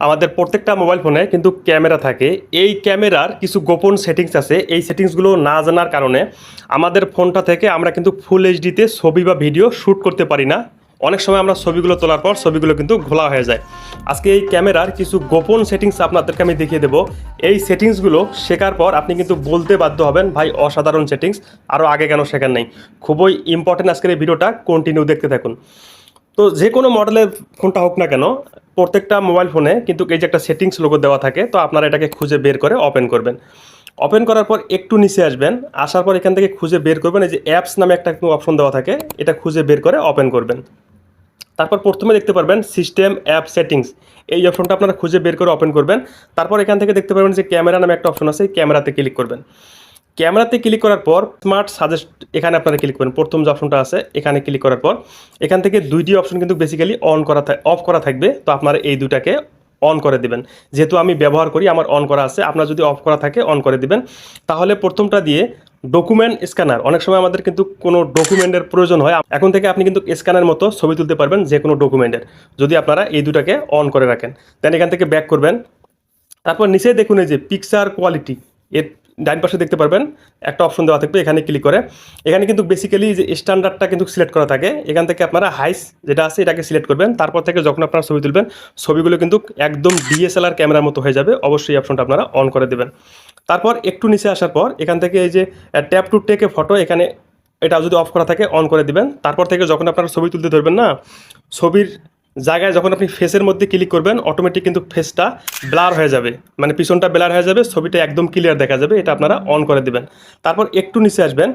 আমাদের প্রত্যেকটা মোবাইল ফোনে কিন্তু ক্যামেরা থাকে। এই ক্যামেরার কিছু গোপন সেটিংস আছে। এই সেটিংসগুলো না জানার কারণে আমাদের ফোনটা থেকে আমরা কিন্তু ফুল এইচডিতে ছবি বা ভিডিও শ্যুট করতে পারি না। অনেক সময় আমরা ছবিগুলো তোলার পর ছবিগুলো কিন্তু ঘোলা হয়ে যায়। আজকে এই ক্যামেরার কিছু গোপন সেটিংস আপনাদেরকে আমি দেখিয়ে দেবো। এই সেটিংসগুলো শেখার পর আপনি কিন্তু বলতে বাধ্য হবেন, ভাই, অসাধারণ সেটিংস আরও আগে কেন শেখার নেই? খুবই ইম্পর্টেন্ট আজকের এই ভিডিওটা কন্টিনিউ দেখতে থাকুন। তো যে কোনো মডেলের ফোনটা হোক না কেন, প্রত্যেকটা মোবাইল ফোনে কিন্তু এই যে একটা সেটিংস লোগো দেওয়া থাকে, তো আপনারা এটাকে খুঁজে বের করে ওপেন করবেন। ওপেন করার পর একটু নিচে আসবেন, আসার পর এখান থেকে খুঁজে বের করবেন, এই যে অ্যাপস নামে একটা অপশন দেওয়া থাকে, এটা খুঁজে বের করে ওপেন করবেন। তারপর প্রথমে দেখতে পারবেন সিস্টেম অ্যাপ সেটিংস এই অপশনটা আপনারা খুঁজে বের করে ওপেন করবেন। তারপর এখান থেকে দেখতে পারবেন যে ক্যামেরা নামে একটা অপশন আছে ক্যামেরাতে ক্লিক করবেন। ক্যামেরাতে ক্লিক করার পর স্মার্ট সাজেস্ট এখানে আপনারা ক্লিক করবেন। প্রথম যে অপশনটা আছে, এখানে ক্লিক করার পর এখান থেকে দুইটি অপশন কিন্তু বেসিক্যালি অন করা অফ করা থাকবে। তো আপনারা এই দুটাকে অন করে দিবেন। যেহেতু আমি ব্যবহার করি, আমার অন করা আছে, আপনার যদি অফ করা থাকে অন করে দিবেন। তাহলে প্রথমটা দিয়ে ডকুমেন্ট স্ক্যানার অনেক সময় আমাদের কিন্তু কোনো ডকুমেন্টের প্রয়োজন হয়। এখন থেকে আপনি কিন্তু স্ক্যানের মতো ছবি তুলতে পারবেন যে কোনো ডকুমেন্টের যদি আপনারা এই দুটাকে অন করে রাখেন। দেন এখান থেকে ব্যাক করবেন। তারপর নিচে দেখুন এই যে পিকচার কোয়ালিটি এর ডাইন পাশে দেখতে পারবেন, একটা অপশন দেওয়া থাকবে, এখানে ক্লিক করে। এখানে কিন্তু বেসিক্যালি যে স্ট্যান্ডার্ডটা কিন্তু সিলেক্ট করা থাকে, এখান থেকে আপনারা হাইস যেটা আছে এটাকে সিলেক্ট করবেন। তারপর থেকে যখন আপনারা ছবি তুলবেন, ছবিগুলো কিন্তু একদম ডিএসএলআর ক্যামেরার মতো হয়ে যাবে, অবশ্যই অপশনটা আপনারা অন করে দেবেন। তারপর একটু নিচে আসার পর, এখান থেকে এই যে ট্যাপ টু টেকে ফটো এখানে এটা যদি অফ করা থাকে অন করে দিবেন। তারপর থেকে যখন আপনারা ছবি তুলতে ধরবেন না, ছবির জায়গায় যখন আপনি ফেসের মধ্যে ক্লিক করবেন অটোমেটিক কিন্তু ফেসটা ব্লার হয়ে যাবে। মানে পিছনটা ব্লার হয়ে যাবে, ছবিটা একদম ক্লিয়ার দেখা যাবে, এটা আপনারা অন করে দেবেন। তারপর একটু নিচে আসবেন।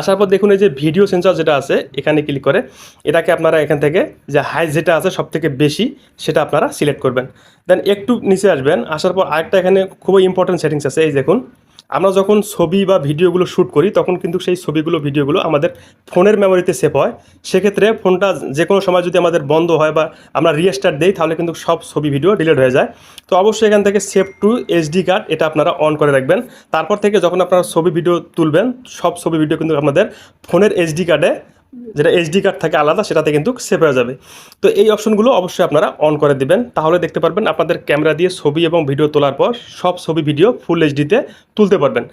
আসার পর দেখুন এই যে ভিডিও সেন্সর যেটা আছে, এখানে ক্লিক করে, এটাকে আপনারা এখান থেকে যে হাই যেটা আছে সব থেকে বেশি, সেটা আপনারা সিলেক্ট করবেন। দেন একটু নিচে আসবেন, আসার পর আরেকটা এখানে খুবই ইম্পর্টেন্ট সেটিংস আছে, এই দেখুন। আমরা যখন ছবি বা ভিডিওগুলো শ্যুট করি, তখন কিন্তু সেই ছবিগুলো, ভিডিওগুলো আমাদের ফোনের মেমোরিতে সেভ হয়। সেক্ষেত্রে ফোনটা যে কোনো সময় যদি আমাদের বন্ধ হয় বা আমরা রিস্টার্ট দিই, তাহলে কিন্তু সব ছবি ভিডিও ডিলিট হয়ে যায়। তো অবশ্যই এখান থেকে সেভ টু এইচডি কার্ড এটা আপনারা অন করে রাখবেন। তারপর থেকে যখন আপনারা ছবি ভিডিও তুলবেন, সব ছবি ভিডিও কিন্তু আমাদের ফোনের এইচডি কার্ডে যেটা এইচডি কার্ড থাকে আলাদা, সেটাতে কিন্তু সেভ হয়ে যাবে। তো এই অপশনগুলো অবশ্যই আপনারা অন করে দিবেন। তাহলে দেখতে পারবেন আপনাদের ক্যামেরা দিয়ে ছবি এবং ভিডিও তোলার পর সব ছবি ভিডিও ফুল এইচডিতে তুলতে পারবেন।